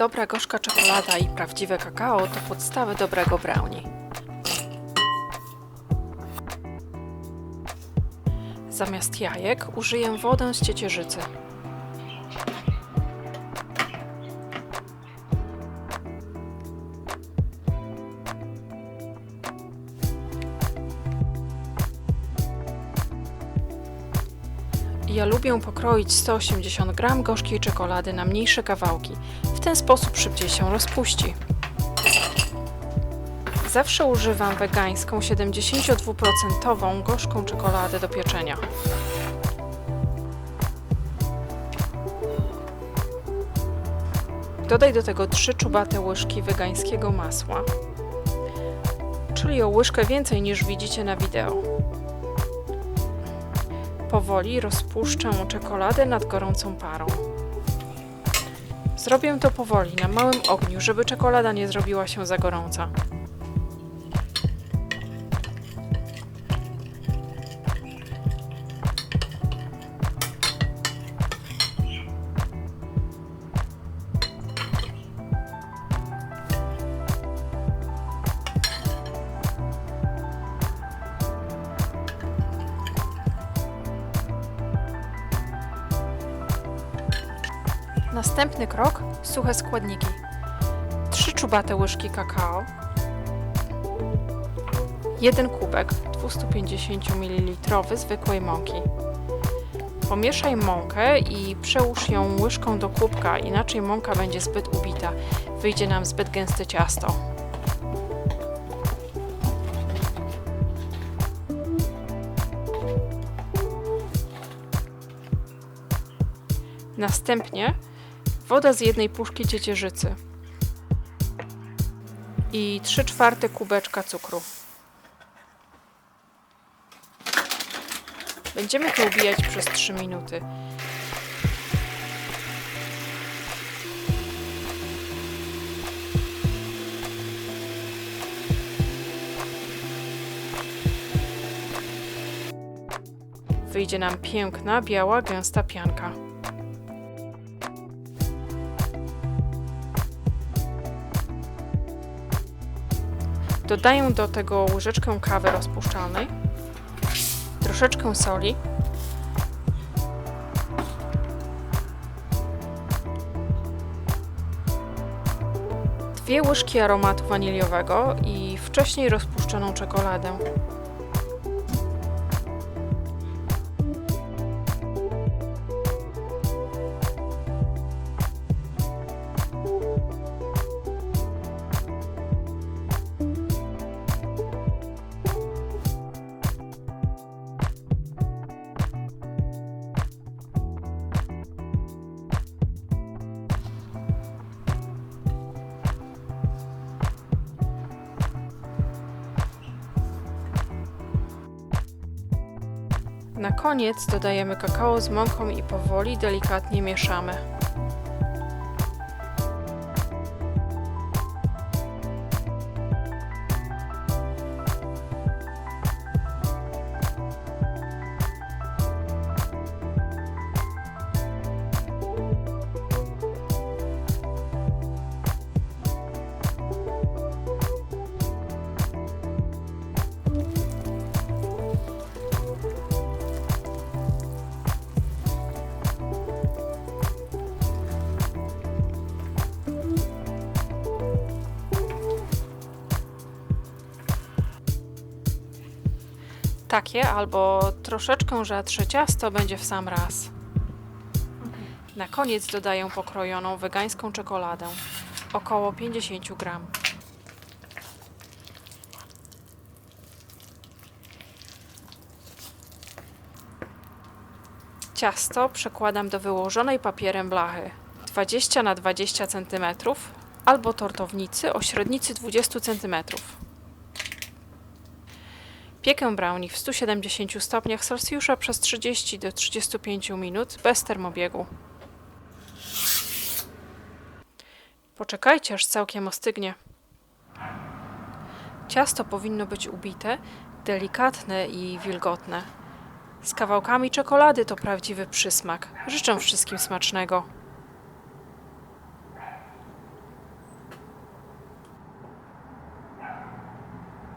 Dobra gorzka czekolada i prawdziwe kakao to podstawy dobrego brownie. Zamiast jajek użyję wodę z ciecierzycy. Ja lubię pokroić 180 g gorzkiej czekolady na mniejsze kawałki. W ten sposób szybciej się rozpuści. Zawsze używam wegańską 72% gorzką czekoladę do pieczenia. Dodaj do tego 3 czubate łyżki wegańskiego masła, czyli o łyżkę więcej niż widzicie na wideo. Powoli rozpuszczę czekoladę nad gorącą parą. Zrobię to powoli, na małym ogniu, żeby czekolada nie zrobiła się za gorąca. Następny krok suche składniki. 3 czubate łyżki kakao, 1 kubek 250 ml zwykłej mąki. Pomieszaj mąkę i przełóż ją łyżką do kubka, inaczej mąka będzie zbyt ubita. Wyjdzie nam zbyt gęste ciasto. Następnie woda z jednej puszki ciecierzycy i 3 czwarte kubeczka cukru. Będziemy to ubijać przez 3 minuty. Wyjdzie nam piękna, biała, gęsta pianka. Dodaję do tego łyżeczkę kawy rozpuszczalnej, troszeczkę soli, dwie łyżki aromatu waniliowego i wcześniej rozpuszczoną czekoladę. Na koniec dodajemy kakao z mąką i powoli delikatnie mieszamy. Takie albo troszeczkę rzadsze ciasto będzie w sam raz. Na koniec dodaję pokrojoną wegańską czekoladę, około 50 gram. Ciasto przekładam do wyłożonej papierem blachy 20 na 20 cm albo tortownicy o średnicy 20 cm. Piekę brownie w 170 stopniach Celsjusza przez 30 do 35 minut bez termobiegu. Poczekajcie aż całkiem ostygnie. Ciasto powinno być ubite, delikatne i wilgotne. Z kawałkami czekolady to prawdziwy przysmak. Życzę wszystkim smacznego.